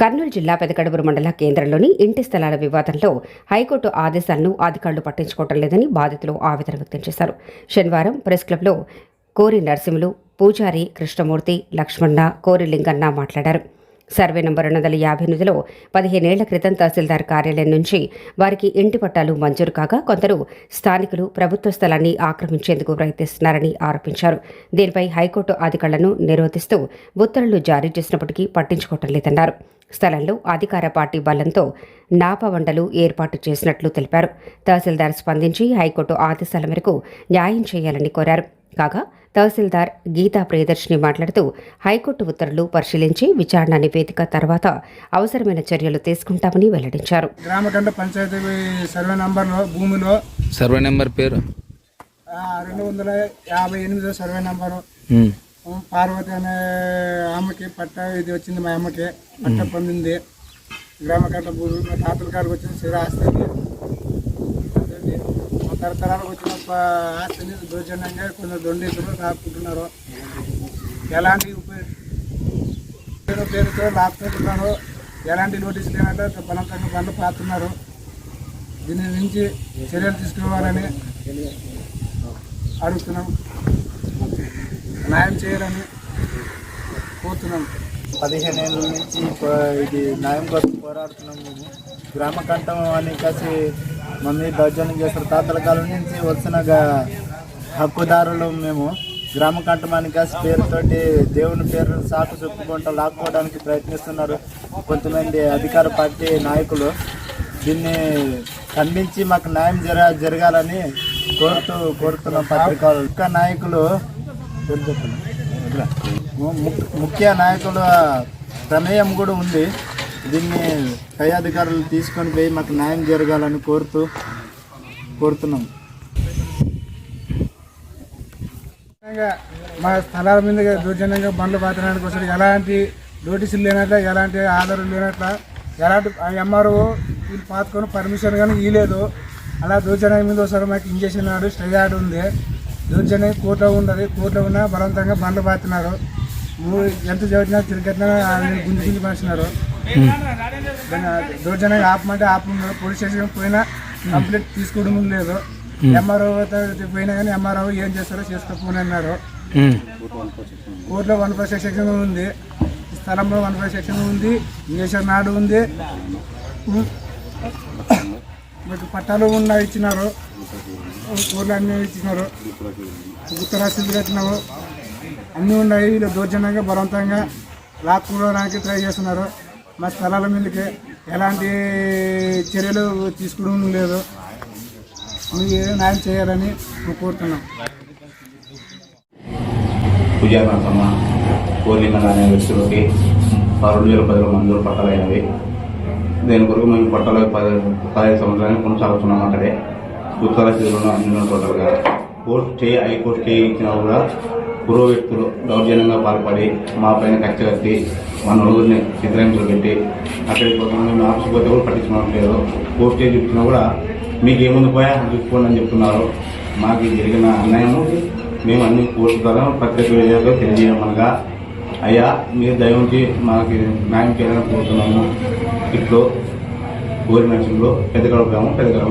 కర్నూలు జిల్లా పెదకడుగురు మండల కేంద్రంలోని ఇంటి స్థలాల వివాదంలో హైకోర్టు ఆదేశాలను అధికారులు పట్టించుకోవటం లేదని బాధితులు ఆవేదన వ్యక్తం చేశారు. శనివారం ప్రెస్ క్లబ్లో కోరి నరసింహులు పూజారి కృష్ణమూర్తి లక్ష్మణ కోరి లింగన్న మాట్లాడారు. సర్వే నంబర్ రెండు వందల యాభై ఎనిమిదిలో పదిహేనేళ్ళ క్రితం తహసీల్దార్ కార్యాలయం నుంచి వారికి ఇంటి పట్టాలు మంజూరు కాగా కొందరు స్థానికులు ప్రభుత్వ స్థలాన్ని ఆక్రమించేందుకు ప్రయత్నిస్తున్నారని ఆరోపించారు. దీనిపై హైకోర్టు అధికారులను నిరోధిస్తూ ఉత్తర్వులు జారీ చేసినప్పటికీ పట్టించుకోవటం లేదన్నారు. స్థలంలో అధికార పార్టీ బలంతో నాపవండలు ఏర్పాటు చేసినట్లు తెలిపారు. తహసీల్దార్ స్పందించి హైకోర్టు ఆదేశాల మేరకు న్యాయం చేయాలని కోరారు. కాగా తహసీల్దార్ గీతా ప్రియదర్శిని మాట్లాడుతూ హైకోర్టు ఉత్తర్వులు పరిశీలించి విచారణ నివేదిక తర్వాత అవసరమైన చర్యలు తీసుకుంటామని వెల్లడించారు. గ్రామకండ పంచాయతీ సర్వే నంబర్లో భూమిలో సర్వే నెంబర్ పేరు? రెండు వందల యాభై ఎనిమిదో సర్వే నంబరు. పార్వతి అనే ఆమెకి పట్ట ఇది వచ్చింది మా అమ్మకి పట్ట పొందింది. గ్రామకంట భూమి మా తాతల కాడికి వచ్చిన స్థిరాస్తి తరతరాలకు వచ్చిన ఆస్తిని దౌర్జన్యంగా కొందరు దొండీసులు లాక్కుంటున్నారు ఎలాంటి ఉపయోగ పేరు పేరుతో లాక్కుంటున్నారు ఎలాంటి నోటీసులు లేనట్టు బలవంతంగా బండ్లు పాతున్నారు. దీని నుంచి చర్యలు తీసుకోవాలని అడుగుతున్నాం. న్యాయం చేయాలని కోరుతున్నాం. పదిహేను ఏళ్ళ నుంచి ఇది న్యాయం కోసం పోరాడుతున్నాం మేము. గ్రామ కంఠం అని కలిసి మమ్మీ దౌర్జన్యం చేస్తారు. తాతల కాలం నుంచి వచ్చిన హక్కుదారులు మేము. గ్రామ కంఠం పేరుతోటి దేవుని పేరు సాకు చెప్పుకుంటూ లాక్కోవడానికి ప్రయత్నిస్తున్నారు కొంతమంది అధికార పార్టీ నాయకులు. దీన్ని ఖండించి మాకు న్యాయం జర జరగాలని కోరుతూ కోరుతున్నాం పత్రికలు. ముఖ్య నాయకులు ముఖ్య నాయకుల ప్రమేయం కూడా ఉంది. దీన్ని పై అధికారులు తీసుకొని పోయి మాకు న్యాయం జరగాలని కోరుతూ కోరుతున్నాం. మా స్థలాల మీద దౌర్జన్యంగా బండ్లు పాతడానికి వస్తారు ఎలాంటి నోటీసులు లేనట్ల ఎలాంటి ఆధారం లేనట్ల ఎలాంటి ఎంఆర్ఓ వీళ్ళు పాతుకొని పర్మిషన్ కానీ ఇవ్వలేదు అలా దౌర్జన్యం మీద ఒకసారి మాకు ఇంజక్షన్ ఆడు స్టే ఆర్డర్ ఉంది. దౌర్జన్యం కోర్టులో ఉన్నది. కోర్టులో ఉన్న బలవంతంగా బండ్లు పాతున్నారు ఎంత చదివినా తిరిగెట్టినా గుంజుకుంది గుంజు పంచున్నారు దౌర్జన్యం ఆపమంటే ఆపమన్నారు పోలీస్ స్టేషన్ పోయినా కంప్లీట్ తీసుకోవడం లేదు. ఎంఆర్ఓ పోయినా కానీ ఎంఆర్ఓ ఏం చేస్తారో చేసుకోకపోని అన్నారు. కోర్టులో వన్ ఫైవ్ సెక్షన్ ఉంది. స్థలంలో వన్ ఫైవ్ సెక్షన్ ఉంది. ఇంజక్షన్ నాడు ఉంది. మీకు పట్టాలు ఉన్న ఇచ్చినారు. కోర్టులు అన్నీ ఇచ్చినారు. ఉత్తరాశులు కట్టినారు. అన్నీ ఉన్నాయి. వీళ్ళు దౌర్జన్యంగా బలవంతంగా లాక్కోవడానికి ట్రై చేస్తున్నారు. మా స్థలాల మీదకి ఎలాంటి చర్యలు తీసుకోవడం లేదు. మీరు ఏదో న్యాయం చేయాలని మేము కోరుతున్నాం పూజానాథమ్మ కోర్లింగ అనే వ్యక్తులకి రెండు వేల పదిలో మంజూరు పట్టాలైనవి. దీని కొరకు మేము పట్టాల పది పదహైదు సంవత్సరాలు కొనసాగుతున్నాం అక్కడే. ఉత్తర స్థితిలో అన్ని టోటల్గా కోర్టు స్టే హైకోర్టు స్టే ఇచ్చినా కూడా పూర్వ వ్యక్తులు దౌర్జన్యంగా పాల్పడి మా పైన కక్ష కట్టి మా నలుగురిని చిత్రహింసలు పెట్టి అక్కడికి పోతాం ఆఫీస్కి పోతే కూడా పట్టించుకోవడం లేదు. కోర్టు స్టే చూపించినా కూడా మీకు ఏముంది పోయా చూసుకోండి అని చెప్తున్నారు. మాకు జరిగిన అన్యాయము మేము అన్ని కోర్టు ద్వారా ప్రత్యేక విలేకరులకు తెలియజేయమనగా అయ్యా మీరు దయవుంచి మాకు న్యాయం చేయాలని కోరుతున్నాము. ఇట్లో ఊరి నరసింహలో పెద్దగడ గ్రామం పెద్దగడ